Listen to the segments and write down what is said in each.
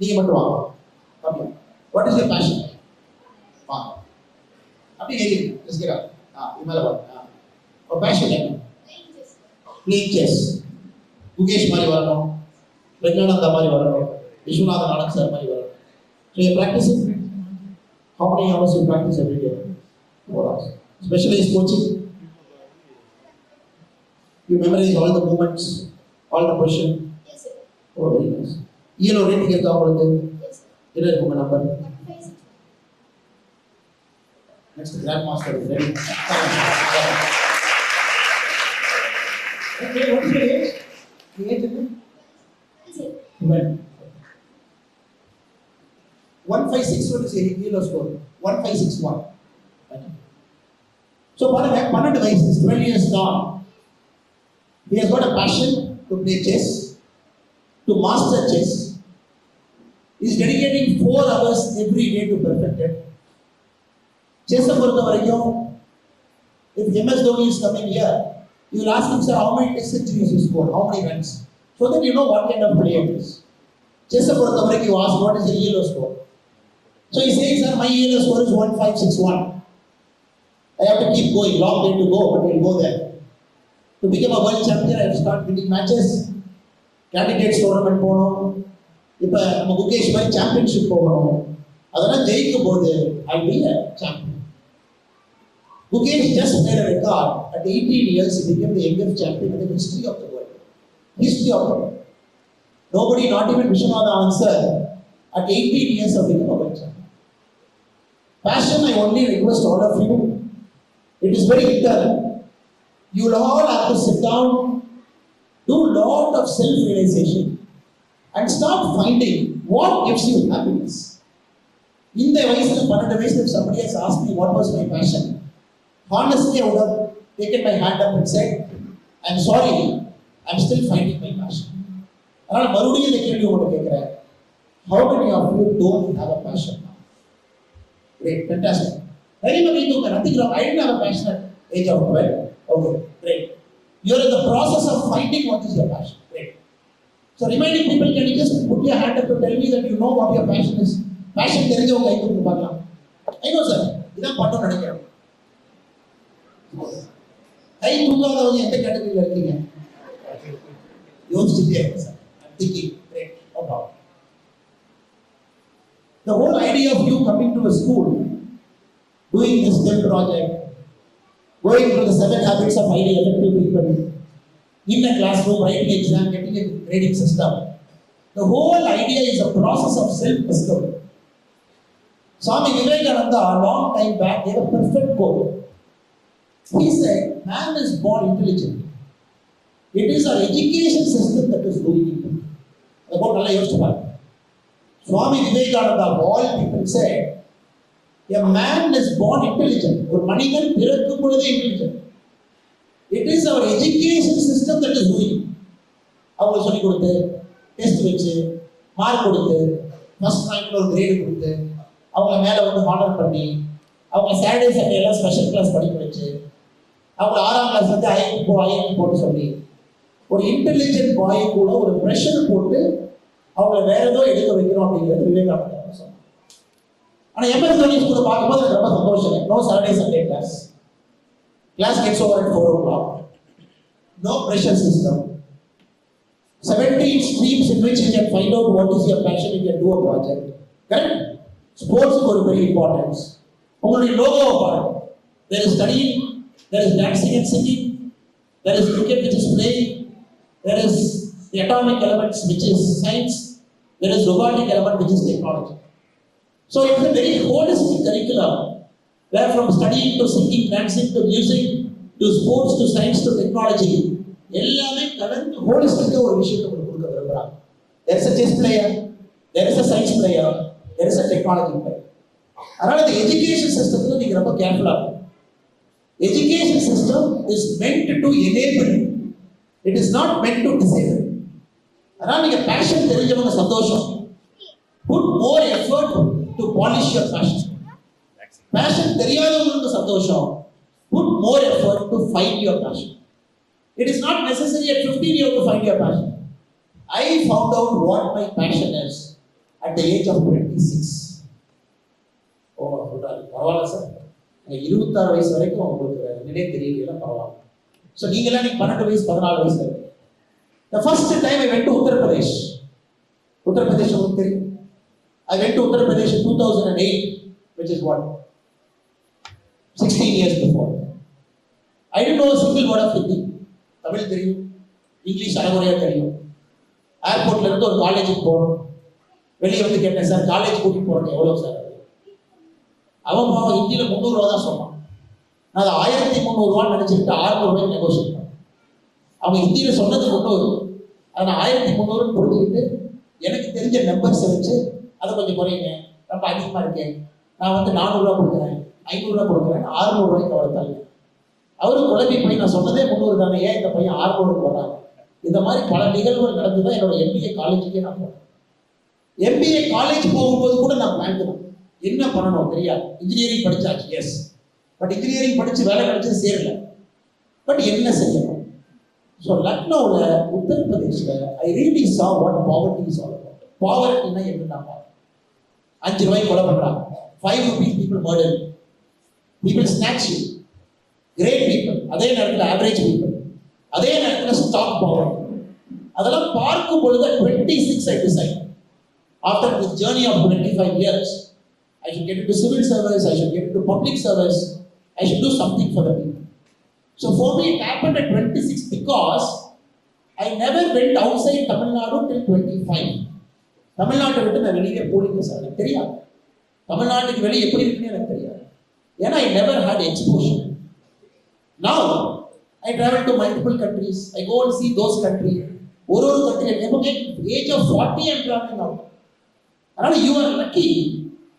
நீங்க மட்டும் வாங்க okay what is your passion வாங்க அப்படியே ஏறி ஜஸ்ட் ஆ இது மேலே வாங்க ஆ ஒரு பேஷன் என்ன பிளேயிங் செஸ் குகேஷ் மாதிரி வரணும் பிரக்னானந்தா மாதிரி வரணும் விஸ்வநாதன் ஆனந்த் சார் மாதிரி வரணும் so you practicing how many hours you practice every day? Four hours. Specialized coaching. You memorize all the movements, all the position. Oh, very nice. ELO rating இருக்கா உங்களுக்கு என்ன இருக்கு உங்க number next grand master ready okay what is your age age என்ன Well, 1561 is a ELO score. 1561. So, பாருங்க பன்னெண்டு வயசு twelve years தான் he has got a passion to play chess to master chess he is dedicating four hours every day to perfect it chess பொறுத்த வரைக்கும் if MS Dhoni is coming here you will ask him sir how many test centuries you scored how many runs so that you know what kind of player it is chess பொறுத்த வரைக்கும் you ask what is the ELO score so he says sir my ELO score is 1561 I have to keep going long way to go but we'll go there to become a world champion, I have to start winning matches. Candidates tournament போகணும் இப்போ நம்ம குகேஷ் மாதிரி championship போகணும் அதெல்லாம் ஜெயிக்கும் போது I P a champion Gukesh just made a record at eighteen years he became the youngest champion in the history of the world. History of the world. Nobody, not even Vishwanath Anand sir, at 18 years have become a world champion. Passion, I only request all of you, it is very internal. You will all have to sit down, do lot of self-realization, And start finding what gives you happiness. இந்த வயசுல பன்னெண்டு வயசுல if somebody has asked me what was my passion, honestly I would have taken my hand up and said, I'm sorry, I'm still finding my passion. அதனால மறுபடியும் இந்த கேள்வி உங்கள்கிட்ட கேட்கிறேன் how many of you don't have a passion now? Great, fantastic. Very many people, nothing wrong. I didn't have a passion at age of 12. Okay, great. You're in the process of finding what is your passion. Great. So reminding people, can you just put your hand up to tell me that you know what your passion is? Passion தெரிஞ்சவங்க கை தூக்கி பார்க்கலாம். I know sir. இதான் பண்ணணும்னு நினைக்கிறேன். கை தூக்காதவங்க எந்த கேட்டகரியில் இருக்கீங்க? யோசிச்சுட்டே இருக்கேன் sir. The whole idea of you coming to a school, doing this STEM project, going through the seven habits of highly effective people, in a classroom, writing exam, getting a grading system. The whole idea is a process of self-discovery. Swami Vivekananda, a long time back, gave a perfect quote. He said, man is born intelligent. It is our education system that is doing it. அந்த quote நல்லா யோசிச்சு பாருங்க. Swami Vivekananda, of all people said, A man is born intelligent. ஒரு மனிதன் பிறக்கும் பொழுதே intelligent. It is our education system that is wooing அவங்களுக்கு சொல்லி கொடுத்து டெஸ்ட் வச்சு மார்க் கொடுத்து ஃபஸ்ட் ரேங்க்ல ஒரு கிரேடு கொடுத்து அவங்க மேலே வந்து மாடல் பண்ணி அவங்க சாட்டர்டே சண்டே எல்லாம் ஸ்பெஷல் கிளாஸ் படிக்க வச்சு அவங்க ஆறாம் கிளாஸ் வந்து ஐஎம் போ ஐஐடி போட்டு சொல்லி ஒரு இன்டெலிஜென்ட் பாய் கூட ஒரு ப்ரெஷர் போட்டு அவங்கள வேற ஏதோ எடுக்க வைக்கிறோம் அப்படிங்கிறது விவேகானந்தர் சொன்னாங்க ஆனால் எம்எஸ் தோனி ஸ்கூல்ல பார்க்கும்போது எனக்கு ரொம்ப சந்தோஷம் no Saturday Sunday class class gets over at four o'clock no pressure system 17 streams in which you can find out what is your passion you can do a project correct sports ஒரு பெரிய importance உங்களுடைய லோகோவை பாருங்க there is studying there is dancing and singing there is cricket which is playing there is the atomic elements which is science there is robotic element which is technology so it's a very holistic curriculum where from studying to singing dancing to music to sports to science to technology எல்லாமே கலந்து ஹோலிஸ்டிக்காக ஒரு விஷயத்தை உங்களுக்கு கொடுக்க விரும்புகிறாங்க there is a chess player there is a science player there is a technology player அதனால இந்த education சிஸ்டத்துல நீங்க ரொம்ப கேர்ஃபுல்லா இருக்கணும். Education system is meant to enable it is not meant to disable அதனால நீங்க பேஷன் தெரிஞ்சவங்க சந்தோஷம். Put more effort to polish your passion passion தெரியாதவங்களுக்கு சந்தோஷம். Put more effort to find your passion It is not necessary at 15 you have to find your passion. I found out what my passion is at the age of 26 ஓ சொல்றாரு பரவாயில்ல sir எனக்கு இருபத்தாறு வயசு வரைக்கும் உங்களுக்கு நினைவு தெரியல பரவாயில்ல. ஸோ நீங்களாம் நீங்க பன்னெண்டு வயசு பதினாலு வயசுல இருக்கு த first time I went to Uttar Pradesh Uttar Pradesh உங்களுக்கு தெரியும். I went to Uttar Pradesh two thousand and eight which is what sixteen years before I don't know single word of Hindi Tamil தெரியும். இங்கிலீஷ் அரைகுறையாக தெரியும். ஏர்போர்ட்ல இருந்து ஒரு காலேஜுக்கு போகணும் வெளியே வந்து கேட்டேன் சார் காலேஜ் கூட்டிட்டு போறேன் எவ்வளோ சார்? அவன் ஹிந்தியில் ஹிந்தியில முந்நூறுரூவா தான் சொன்னான் நான் அதை ஆயிரத்தி முந்நூறுரூவான்னு நினச்சிக்கிட்டு ஆறுநூறுவாய்க்கு நெகோஷியேட் பண்ணேன். அவன் ஹிந்தியில சொன்னது முந்நூறு அதை நான் ஆயிரத்தி முந்நூறுன்னு கொடுத்துக்கிட்டு எனக்கு தெரிஞ்ச நம்பர்ஸை வச்சு அதை கொஞ்சம் குறையுங்க ரொம்ப அதிகமாக இருக்கேன். நான் வந்து நானூறுரூவா கொடுக்குறேன். ஐநூறுரூவா கொடுக்குறேன். ஆறுநூறுவாய்க்கு அவரை தள்ளி. அவரு குழம்பி போய் நான் சொன்னதே முன்னூறு தானே. ஏன் இந்த பையன் ஆறுநூறுக்கு வர்றாங்க இந்த மாதிரி பல நிகழ்வுகள் நடந்து தான் என்னோட எம்பிஏ காலேஜுக்கே நான் போனேன் எம்பிஏ காலேஜ் போகும்போது கூட நான் பிளான் என்ன பண்ணணும் தெரியாது. இன்ஜினியரிங் படித்தாச்சு எஸ் பட் இன்ஜினியரிங் படித்து வேலை கிடைச்சது சேரல. பட் என்ன செய்யணும்? ஸோ லக்னோவில் உத்தரப்பிரதேஷில் I really saw what poverty is all about பாவர்ட்டினா என்ன நான் அஞ்சு ரூபாய்க்கு கொலை பண்ணுறாங்க five rupees people murder people snacks you great people அதே நேரத்தில் ஆவரேஜ் பீப்புள் அதே நேரத்தில் ஸ்டாக் பவர் அதெல்லாம் பார்க்கும் பொழுது twenty six I decide after the journey of twenty five years I should get to civil service I should get to public service I should do something for the people so for me it happen at twenty six because I never went outside Tamil Nadu till twenty five தமிழ்நாட்டை விட்டு நான் வெளியே போலீங்க sir எனக்கு தெரியாது. தமிழ்நாட்டுக்கு வெளியே எப்படி இருக்குன்னு எனக்கு தெரியாது. ஏன்னா I never had exposure Now, I travel to multiple countries. I go and see those countries. ஒரு ஒரு country, எப்பவுமே age of 40 I'm traveling out. அதனால you are lucky.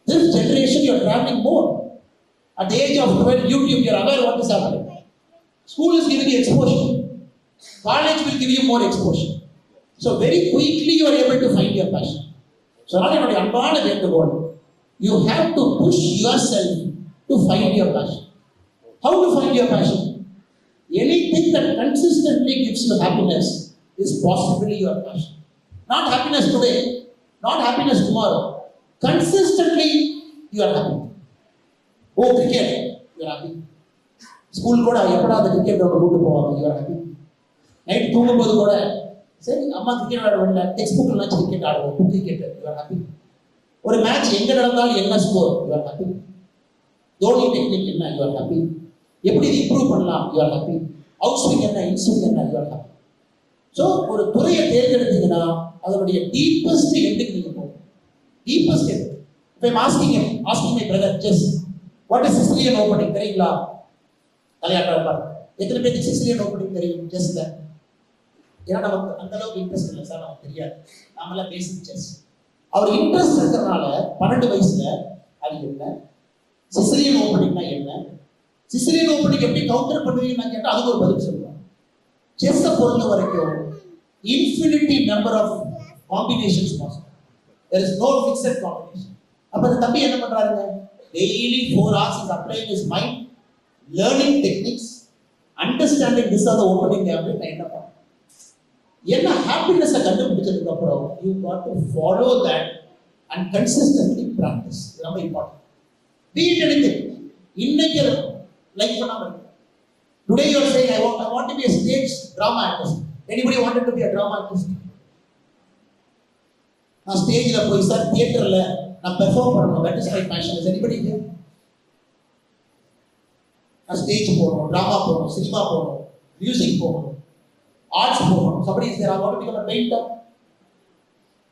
This generation you are traveling more. At the age of 12, YouTube, you are aware what is happening. School is giving you exposure. College will give you more exposure. So very quickly you are able to find your passion. So அதனால என்னுடைய அன்பான வேண்டுகோள் you have to push yourself to find your passion. How to find your passion? Anything that consistently gives you happiness is possibly your passion. Not happiness today, not happiness tomorrow. Consistently, you are happy. Oh, cricket, you are happy. School கூட எப்படா அந்த cricket ground கூட்டு போவாங்க you are happy night தூங்கும்போது கூட சரி அம்மா cricket விளையாட வரல டெக்ஸ்ட் புக்கில் வச்சு கிரிக்கெட் ஆடுவோம் book cricket you are happy ஒரு மேட்ச் எங்க நடந்தாலும் என்ன score you are happy Dhoni technique என்ன? யூ ஆர் ஹாப்பி எப்படி இம்ப்ரூவ் பண்ணலாம்? You are happy out swing என்ன? இன்ஸ்விங் என்ன? யூ ஆர் ஹாப்பி ஸோ ஒரு துறையை தேர்ந்தெடுத்தீங்கன்னா அதனுடைய டீப்பஸ்ட் எண்டுக்கு நீங்கள் போகும் டீப்பஸ்ட் எண்டு இப்போ asking asking my brother just what is Sicilian opening தெரியுங்களா? தலையாட்டம் பாருங்க எத்தனை பேருக்கு சிசிலியன் ஓப்பனிங் தெரியும்? ஜெஸ்ல ஏன்னா நமக்கு அந்த அளவுக்கு இன்ட்ரெஸ்ட் இல்லை சார் நமக்கு தெரியாது. நாமெல்லாம் பேசிக் செஸ் அவர் இன்ட்ரெஸ்ட் இருக்கிறனால பன்னெண்டு வயசுல அது என்ன? சிசிலியன் ஓப்பனிங்னா என்ன சிசிலியன் ஓப்பனிங் எப்படி கவுண்டர் பண்ணுவீங்கன்னு கேட்டால் அதுக்கு ஒரு பதில் சொல்லுவோம் செஸ்ஸை பொறுத்த வரைக்கும் infinity number of combinations possible there is no fixed combination அப்போ அந்த தம்பி என்ன பண்றாருங்க? Daily four hours is applying his mind learning techniques understanding this are the opening அப்படின்னு நான் என்ன பண்ணேன் என்ன ஹாப்பினஸை கண்டுபிடிச்சதுக்கு அப்புறம் you got to follow that and consistently practice ரொம்ப இம்பார்ட்டன்ட் வீட்டெடுத்து எடுத்து இன்னைக்கு லைக் பண்ணாம இருக்கு today you are saying I want I want to be a stage drama artist anybody wanted to be a drama artist நான் ஸ்டேஜில் போய் sir தியேட்டர்ல நான் பெர்ஃபார்ம் பண்ணணும். That is my passion is anybody here நான் stage போகணும் drama போகணும் cinema போகணும் மியூசிக் போகணும் ஆர்ட்ஸ் போகணும். Somebody is there I want to become a painter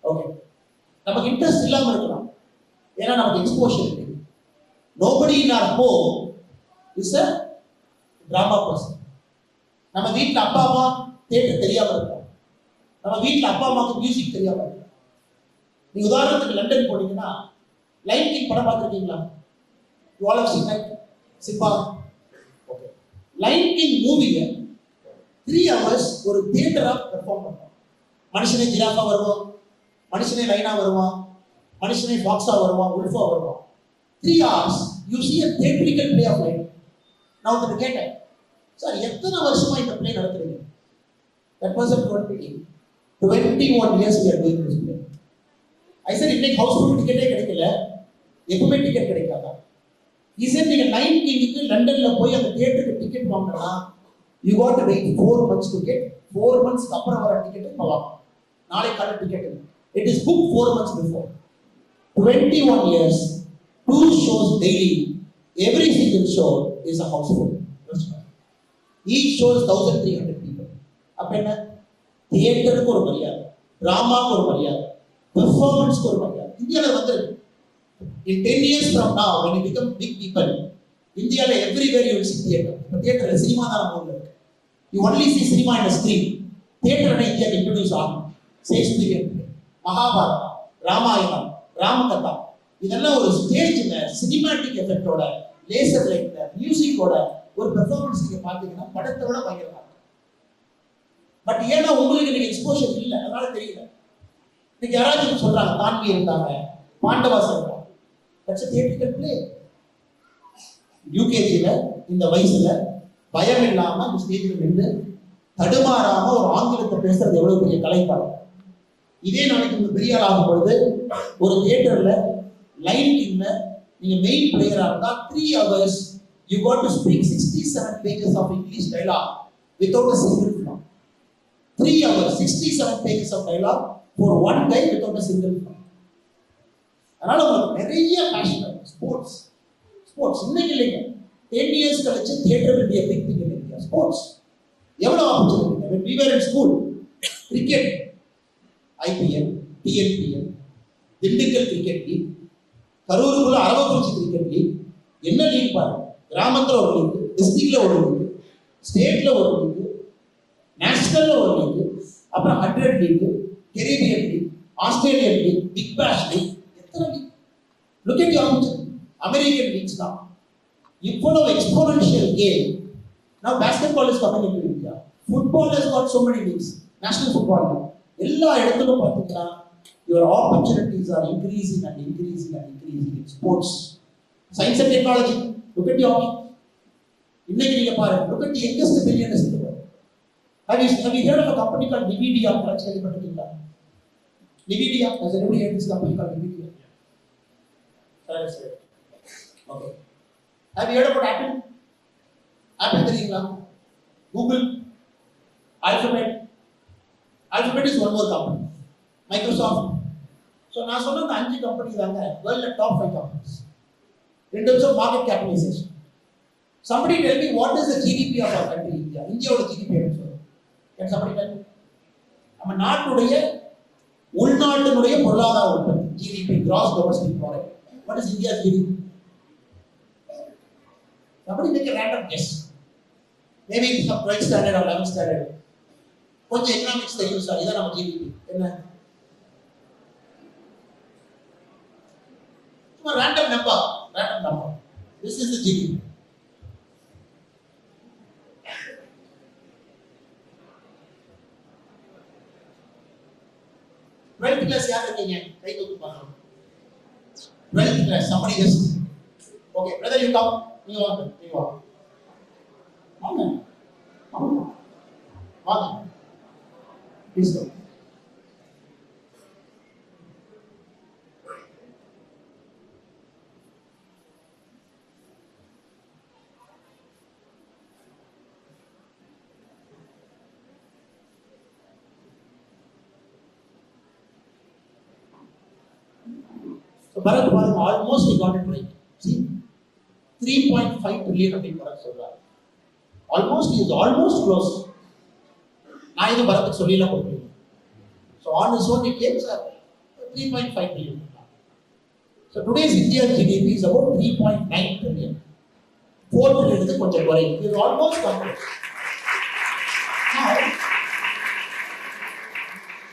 okay நமக்கு இன்ட்ரெஸ்ட் இல்லாம இருக்கலாம். ஏன்னா நமக்கு எக்ஸ்போஷர் இருக்கு nobody in our home is a drama person நம்ம வீட்டில் அப்பா அம்மா தேட்டர் தெரியாம இருக்கும் நம்ம வீட்டில் அப்பா அம்மாவுக்கு மியூசிக் தெரியாம இருக்கும் நீங்க உதாரணத்துக்கு லண்டன் போனீங்கன்னா லைன் கிங் படம் பார்த்துருக்கீங்களா? You all have seen light Simba. Okay Lion King மூவியை த்ரீ ஹவர்ஸ் ஒரு தியேட்டரா பெர்ஃபார்ம் பண்ணுவோம் மனுஷனே ஜிராஃபா வருவான் மனுஷனே லைனா வருவான் மனுஷனே பாக்ஸாக வருவான் உல்ஃபா வருவான். Three hours you see a theatrical play of light நான் உங்களுக்கு கேட்டேன் சார் எத்தனை வருஷமா இந்த பிளே நடத்துறீங்க? That person twenty twenty one years we are doing this play I sir இன்னைக்கு ஹவுஸ்ஃபுல் டிக்கெட்டே கிடைக்கல. எப்பவுமே டிக்கெட் கிடைக்காதா? இசன் நீங்க நைன் கிங்குக்கு லண்டன்ல போய் அந்த தியேட்டருக்கு டிக்கெட் வாங்கினா you want to wait four months to get four மந்த்ஸ்க்கு அப்புறம் வர டிக்கெட் இப்போ வாங்க. நாளை ticket it is book four months before twenty one years two shows daily every single show is a house full each shows thousand three hundred people அப்போ என்ன? தியேட்டருக்கு ஒரு மரியாதை. ட்ராமாவுக்கு ஒரு மரியாதை. பெர்ஃபார்மன்ஸ்க்கு ஒரு மரியாதை. இந்தியாவில் வந்து in ten years from now when you become big people இந்தியாவில் எவ்ரிவேர் யூ சி தியேட்டர் இப்போ தியேட்டரில் சினிமா தான் நம்ம ஊரில் இருக்கு. You only see cinema in screen theatre India introduce ஆகும். ஷேக்ஸ்பியர் மகாபாரதம் ராமாயணம் ராமகதா இதெல்லாம் ஒரு ஸ்டேஜ்ல சினிமாட்டிக் எஃபெக்டோட லேசர் லைட்ல மியூசிக்கோட ஒரு பெர்ஃபார்மன்ஸ் நீங்க பாத்தீங்கன்னா படத்தை விட பயங்கரமா பட் ஏன்னா உங்களுக்கு நீங்க எக்ஸ்போஷர் இல்லை அதனால தெரியல. இன்னைக்கு யாராச்சும் சொல்றாங்க தான்வி இருந்தாங்க பாண்டவாஸ் இருந்தாங்க தட்ஸ் தியேட்டிக்கல் பிளே இந்த வயசுல பயம் இல்லாம இந்த ஸ்டேஜில் நின்று தடுமாறாம ஒரு ஆங்கிலத்தை பேசுறது எவ்வளவு பெரிய கலைப்பாடம். இதே நாளைக்கு உங்க பெரிய ஆள் ஆகும் பொழுது ஒரு தியேட்டர்ல லைன் டீம்ல நீங்க மெயின் பிளேயரா இருந்தா three hours you got to speak sixty seven pages of English dialogue without a single flop three hours sixty seven pages of dialogue for one day without a single flop அதனால உங்களுக்கு நிறைய passion sports sports இன்னைக்கு இல்லைங்க. Ten years கழிச்சு theatre வேண்டிய big thing India sports எவ்வளோ opportunity we were in school cricket IPL TNPL Dindigul cricket league கரூருக்குள்ள Aravakurichi cricket league என்ன league பாருங்க கிராமத்தில் ஒரு லீக் டிஸ்ட்ரிக்ட்ல ஒரு லீக் ஸ்டேட்ல ஒரு லீக் நேஷனல்ல ஒரு லீக் அப்புறம் hundred league Caribbean league Australian league big bash league எத்தனை league look at you American leagues தான். இவ்வளவு எக்ஸ்போனன்ஷியல் கேம் நான் basketball is into in India football is got so many leagues national football எல்லா இடத்துலும் பார்த்தீங்கன்னா your opportunities are increasing and increasing and increasing in sports science and technology look at your இன்னைக்கு நீங்க பாருங்க look at the youngest billionaires in the world have you have you heard of a company called Nvidia யாராச்சும் கேள்விப்பட்டிருக்கீங்களா Nvidia has anybody heard this company called Nvidia சரி சரி okay have you heard about Apple Apple தெரியுங்களா Google Alphabet Alphabet is one more company Microsoft so நான் சொன்ன அந்த அஞ்சு company தாங்க வேர்ல்ட்ல டாப் ஃபைவ் கம்பெனிஸ் ரெண்டு terms of market capitalization somebody tell me what is the GDP of our country India இந்தியாவோட GDP அப்படின்னு சொல்லுவோம் என் சம்படி டெல் நம்ம நாட்டுடைய உள்நாட்டினுடைய பொருளாதார உற்பத்தி GDP gross domestic product what is India GDP somebody make random guess maybe some twelfth standard or eleventh standard கொஞ்சம் economics தெரியும் சார் இதான் நம்ம ஜிடிபி என்ன சும்மா random number random number this is the GDP twelfth class யார் இருக்கீங்க? கை தூக்கி பார்க்கலாம் twelfth class somebody yes okay brother you come நீங்க வாங்க நீங்க வாங்க வாங்க வாங்க வாங்க ப்ளீஸ் கம் பரத் பாருங்க almost got it right see right. See, 3.5 trillion அப்படின்னு பரத் சொல்றாரு. ஆல்மோஸ்ட் இஸ் ஆல்மோஸ்ட் க்ளோஸ் நான் இது பரத்துக்கு சொல்லிலாம் கொடுக்கல. So on his own it came sir three point five trillion so today's India GDP is about three point nine trillion four ட்ரில்லியனுக்கு கொஞ்சம் குறையும் இது ஆல்மோஸ்ட் கம்ப்ளீட்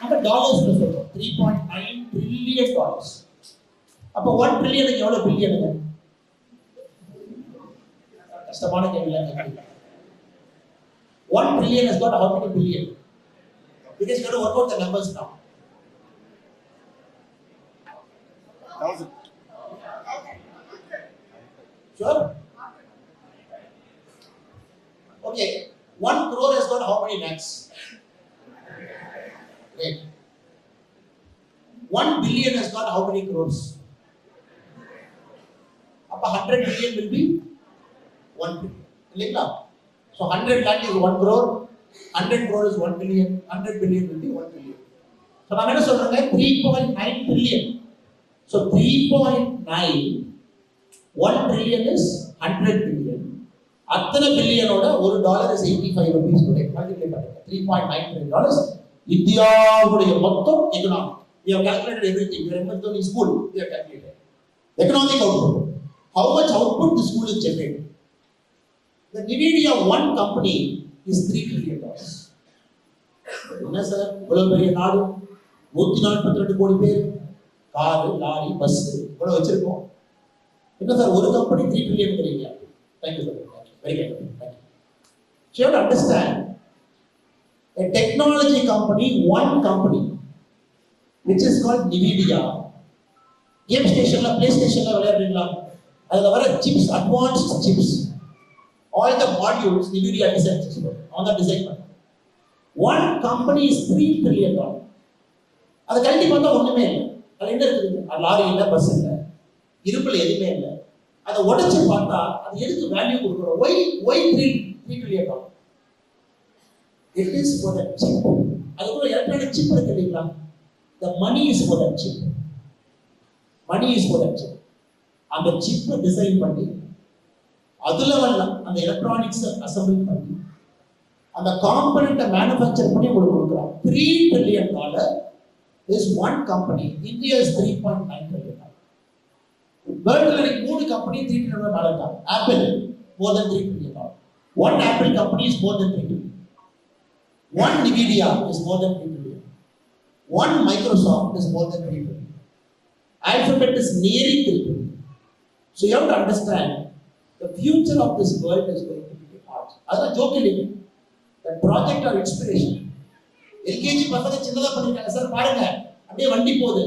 நம்ம டாலர்ஸ்ல சொல்றோம். Three point nine trillion dollars அப்போ ஒன் ட்ரில்லியனுக்கு எவ்வளோ பில்லியனுங்க கஷ்டமான கேள்வி one trillion has got how many billion because you have to work out the numbers now Thousand. sure okay one crore has got how many lakhs great one billion has got crores. Hundred million will be one இல்லைங்களா? So hundred lakh is one crore hundred crore is one billion hundred billion will be one billion so நம்ம என்ன சொல்றாங்க? Three point nine billion so three point nine one trillion is hundred billion அத்தனை பில்லியனோட ஒரு dollar is eighty five rupees multiply பண்ணுங்க three point nine trillion dollars இந்தியாவுடைய மொத்தம் economic we have calculated everything. You remember the school, we have calculated. Economic output. How much output the school is generating. The the Nvidia one company is three trillion dollars என்ன sir? இவ்வளவு பெரிய நாடு நூத்தி நாற்பத்தி ரெண்டு கோடி பேர். Car lorry bus இவ்வளவு வச்சிருக்கோம். என்ன சார்? ஒரு company three trillion thank you sir very good thank you So you have to understand a technology company, one company, which is called NVIDIA, game ஸ்டேஷன்ல பிளே ஸ்டேஷன்ல விளையாடுறீங்களா? அதுல வர chips advanced chips all the modules Nvidia design chips அவங்க design பண்ண. One company is three trillion dollar அதை கழட்டி பார்த்தா ஒண்ணுமே இல்லை. அது என்ன இருக்குது? லாரி இல்லை பஸ் இல்லை. இருப்பில் எதுவுமே இல்லை. அதை உடச்சி பார்த்தா அது எதுக்கு வேல்யூ கொடுக்குறோம்? Why why three three trillion dollar it is for the chip அது கூட எலக்ட்ரானிக் சிப் இருக்கு இல்லைங்களா? The money is for the chip money is for the chip அந்த சிப்பை டிசைன் பண்ணி அதுல வரல அந்த எலக்ட்ரானிக்ஸ் அசம்பிள் பண்ணி அந்த காம்பனண்ட்டை மேனுஃபேக்சர் பண்ணி உங்களுக்கு கொடுக்குறான் three trillion dollar is one company India is three point nine trillion dollar வேர்ல்டுல இன்னைக்கு மூணு கம்பெனி த்ரீ ட்ரில்லியன் டாலர் தான் Apple more than three trillion dollar one Apple company is more than three trillion one Nvidia is more than three trillion one Microsoft is more than three trillion Alphabet is nearing three trillion So you have to understand the future of this world is going to be art. அதான் joke இல்லைங்க the project or inspiration LKG பசங்க சின்னதா பண்ணிருக்காங்க sir பாருங்க அப்படியே வண்டி போகுது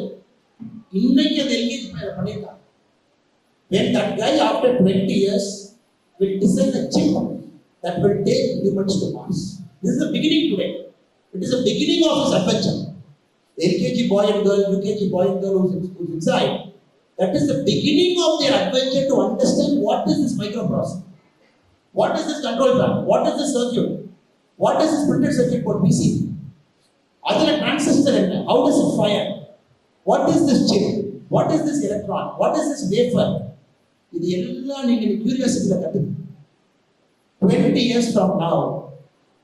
இன்னைக்கு அந்த எல்கேஜி பையன் பண்ணிருக்காங்க when that guy after 20 years will design a chip that will take humans to Mars this is the beginning today it is the beginning of his adventure the LKG boy and girl UKG boy and girl who's, who's inside that is the beginning of their adventure to understand what is this microprocessor what is this control panel what is this circuit what is this printed circuit board PCB அதுல transistor என்ன how does it fire what is this chip what is this electron what is this wafer இது எல்லாம் நீங்க கியூரியாசிட்டியில கத்துக்கணும் 20 years from now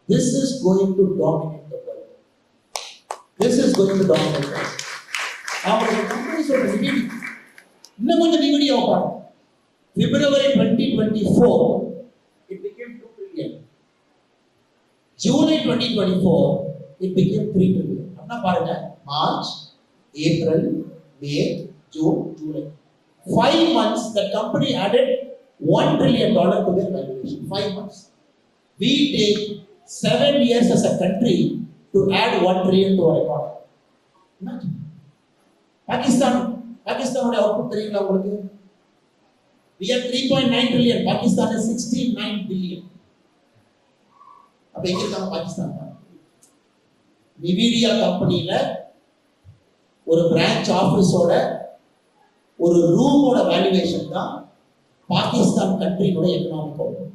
this is going to dominate the world this is going to dominate the world அவங்களுடைய company சொல்ற நிதி இன்னும் கொஞ்சம் நிம்மதியாக பாருங்க February twenty twenty four it became two trillion July twenty twenty four it became three trillion அப்படின்னா பாருங்க March April May June July five months the company added one trillion dollar to their valuation. Five months we take seven years as a country to add one trillion to our economy. Imagine. Pakistan பாகிஸ்தானோட output தெரியுங்களா உங்களுக்கு? We are 3.9 trillion pakistan is 69 billion. அப்ப எங்க இருக்காங்க பாகிஸ்தான் நிவிடியா கம்பெனியில ஒரு branch ஆபீஸோட ஒரு ரூமோட வேல்யூவேஷன் தான் பாகிஸ்தான் கண்ட்ரியோட எக்கனாமிக் அவுட்புட்